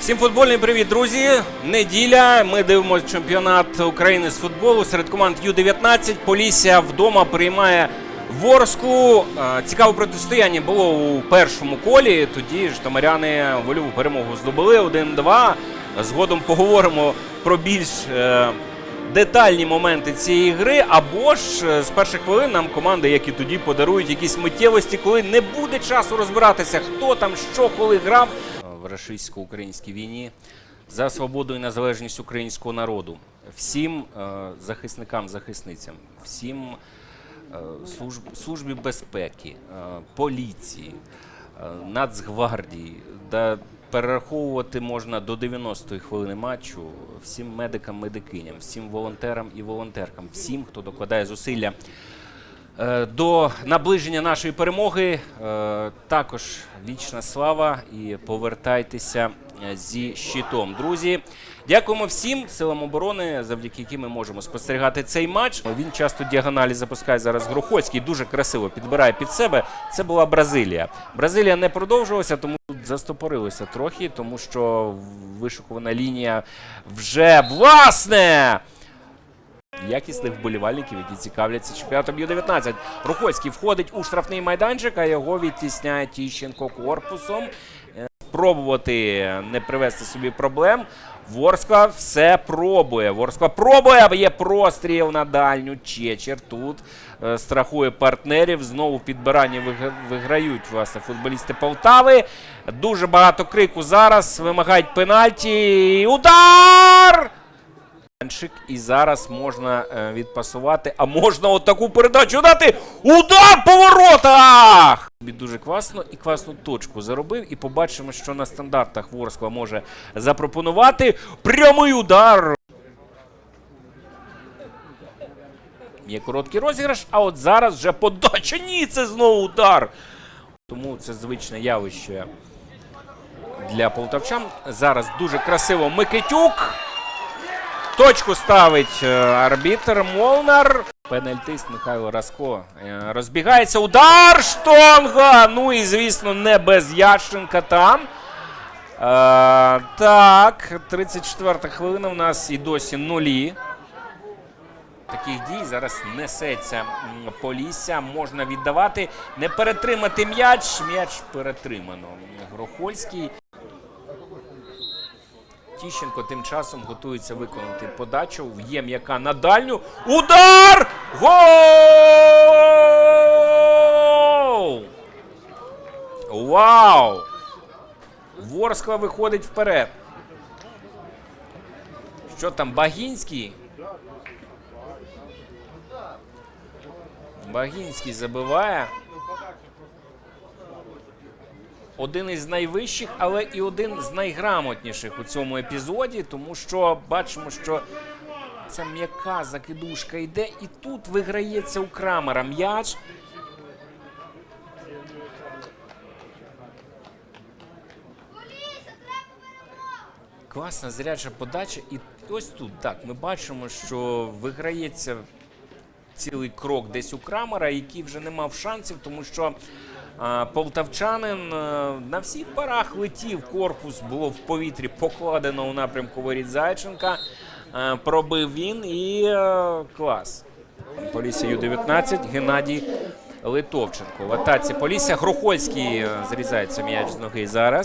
Всім футбольний привіт, друзі! Неділя. Ми дивимося чемпіонат України з футболу серед команд Ю-19. Полісся вдома приймає Ворску. Е, Цікаве протистояння було у першому колі. Тоді ж тамаряни вольову перемогу здобули 1-2. Згодом поговоримо про більш е, детальні моменти цієї гри. Або ж е, з перших хвилин нам команди, які тоді подарують якісь миттєвості, коли не буде часу розбиратися, хто там що коли грав в рашистсько-українській війні за свободу і незалежність українського народу. Всім е, захисникам, захисницям, всім е, служб, службі безпеки, е, поліції, Нацгвардії, да перераховувати можна до 90-ї хвилини матчу всім медикам, медикиням, всім волонтерам і волонтеркам, всім, хто докладає зусилля До наближення нашої перемоги е, також вічна слава і повертайтеся е, зі щитом. Друзі, дякуємо всім силам оборони, завдяки яким ми можемо спостерігати цей матч. Він часто діагоналі запускає зараз Грохольський, дуже красиво підбирає під себе. Це була Бразилія. Бразилія не продовжувалася, тому застопорилося трохи, тому що вишукувана лінія вже власне якісних вболівальників, які цікавляться чемпіонатом Ю-19. Рухольський входить у штрафний майданчик, а його відтісняє Тіщенко корпусом. Е, Спробувати не привести собі проблем. Ворскла все пробує. Ворскла пробує, є простріл на дальню. Чечер тут е, страхує партнерів. Знову виг- виграють власне футболісти Полтави. Дуже багато крику зараз. Вимагають пенальті. Удар! І зараз можна е, відпасувати, а можна отаку передачу дати. Удар по воротах! Дуже класно і класну точку заробив. І побачимо, що на стандартах Ворскла може запропонувати. Прямий удар. Є короткий розіграш, а от зараз вже подача. Ні, це знову удар. Тому це звичне явище для полтавчан. Зараз дуже красиво Микитюк. Точку ставить е, арбітр Молнар. Пенальтист Михайло Раско е, розбігається. Удар штонга! Ну і звісно, не без Ященка там. Е, так, 34 хвилина. У нас і досі нулі. Таких дій зараз несеться Полісся. Можна віддавати. Не перетримати м'яч. М'яч перетримано. Грохольський. Тіщенко тим часом готується виконати подачу. Є м'яка на дальню. Удар! Гол! Вау! Ворскла виходить вперед. Що там, Багінський? Багінський забиває. Один із найвищих, але і один з найграмотніших у цьому епізоді, тому що бачимо, що ця м'яка закидушка йде, і тут виграється у Крамера м'яч. Класна зряча подача. І ось тут так ми бачимо, що виграється цілий крок десь у Крамера, який вже не мав шансів, тому що полтавчанин на всіх парах летів. Корпус було в повітрі покладено у напрямку воріт Зайченка. Пробив він і клас. Полісся Ю-19, Геннадій Литовченко. В атаці Полісся. Грохольський зрізається м'яч з ноги зараз.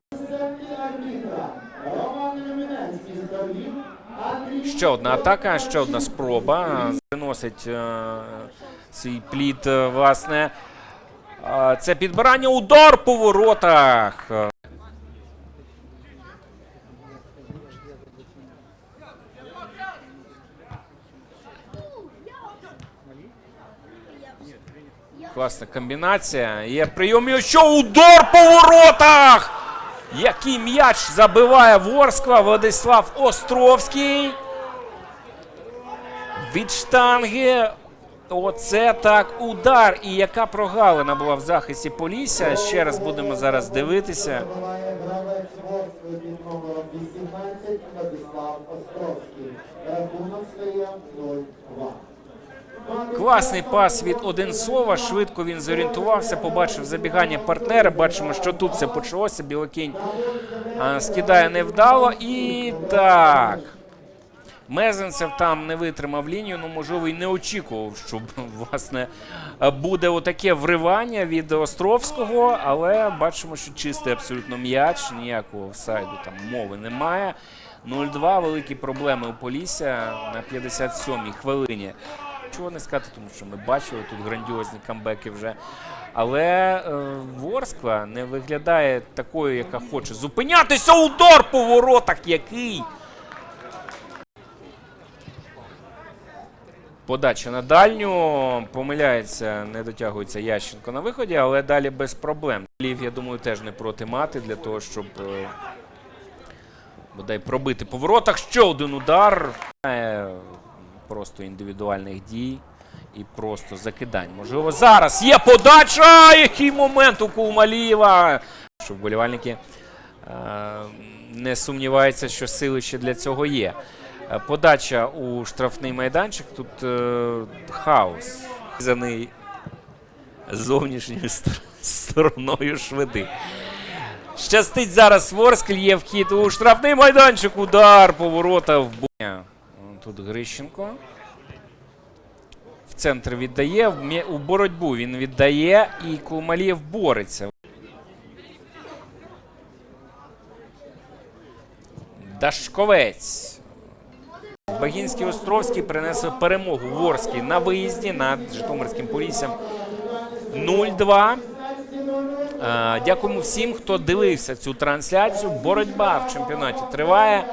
Ще одна атака, ще одна спроба. Приносить е, свій плід, е, власне. Це підбирання удар по воротах. Класна комбінація. Є прийом що удар по воротах! Який м'яч забиває Ворскла Владислав Островський. Від штанги. Оце так удар. І яка прогалина була в захисті Полісся. Ще раз будемо зараз дивитися. Забиває гравець Ворскли під номером 18 Владислав Островський. Рахунок стає 0-2. Класний пас від Одинцова. Швидко він зорієнтувався, побачив забігання партнера. Бачимо, що тут все почалося. Білокінь скидає невдало. І так. Мезенцев там не витримав лінію, ну можливо і не очікував, що власне буде отаке вривання від Островського, але бачимо, що чистий абсолютно м'яч, ніякого офсайду там мови немає. 0-2, великі проблеми у Полісся на 57-й хвилині. Чого не сказати, тому що ми бачили тут грандіозні камбеки вже. Але е, Ворскла не виглядає такою, яка хоче зупинятися. Удар по воротах який. Подача на дальню. Помиляється, не дотягується Ященко на виході, але далі без проблем. Лів, я думаю, теж не проти мати для того, щоб е, бодай пробити по воротах. Ще один удар. Е, Просто індивідуальних дій і просто закидань. Можливо, зараз є подача! Який момент у Кулмалієва! Що вболівальники е, не сумніваються, що сили ще для цього є. Е, Подача у штрафний майданчик. Тут е, хаос. Заний зовнішньою стороною шведи. Щастить зараз Ворскль є вхід у штрафний майданчик. Удар поворота в бу... Тут Грищенко. В центр віддає. У боротьбу він віддає, і Кулмалієв бореться. Дашковець. Багінський Островський принесли перемогу Ворській на виїзді над Житомирським Поліссям 0-2. Е, Дякуємо всім, хто дивився цю трансляцію. Боротьба в чемпіонаті триває.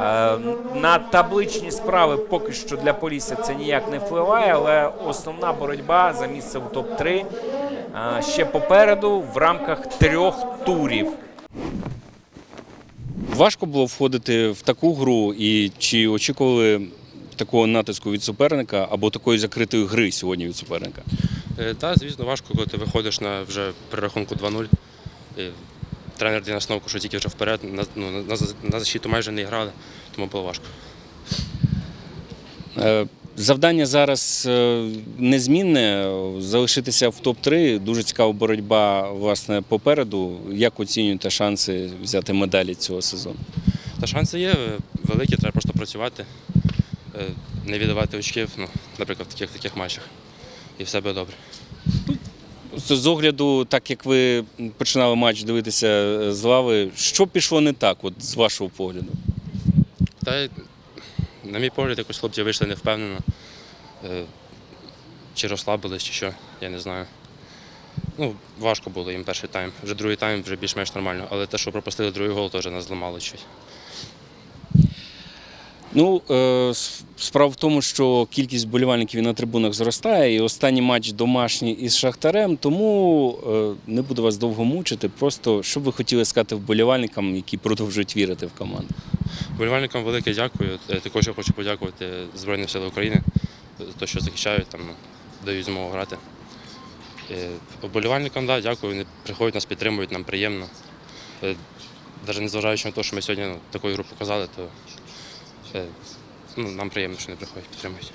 Е, На табличні справи поки що для Полісся це ніяк не впливає, але основна боротьба за місце в топ-3 е, ще попереду в рамках трьох турів. Важко було входити в таку гру, і чи очікували такого натиску від суперника або такої закритої гри сьогодні від суперника? Е, Та, звісно, важко, коли ти виходиш на вже перерахунку 2-0. Тренер дає настановку, що тільки вже вперед. На, ну, на, на на защиту майже не грали, тому було важко. Завдання зараз е, незмінне залишитися в топ-3. Дуже цікава боротьба власне попереду. Як оцінюєте шанси взяти медалі цього сезону? Та шанси є великі, треба просто працювати, е, не віддавати очків, ну, наприклад, в таких таких матчах. І все буде добре. З огляду, так як ви починали матч дивитися е, з лави, що пішло не так, от з вашого погляду? Та на мій погляд, якось хлопці вийшли невпевнено. Е, Чи розслабились, чи що, я не знаю. Ну, важко було їм перший тайм. Вже другий тайм вже більш-менш нормально, але те, що пропустили другий гол, теж нас зламало щось. Ну, е, справа в тому, що кількість вболівальників на трибунах зростає, і останній матч домашній із Шахтарем, тому е, не буду вас довго мучити. Просто що б ви хотіли сказати вболівальникам, які продовжують вірити в команду? Вболівальникам велике дякую. Е, Також я хочу подякувати Збройним силам України за те, що захищають, там, дають змогу грати. Вболівальникам, да, дякую, вони приходять нас підтримують, нам приємно. Навіть незважаючи на те, що ми сьогодні ну, таку ігру показали, то е, ну, нам приємно, що не приходять, підтримують.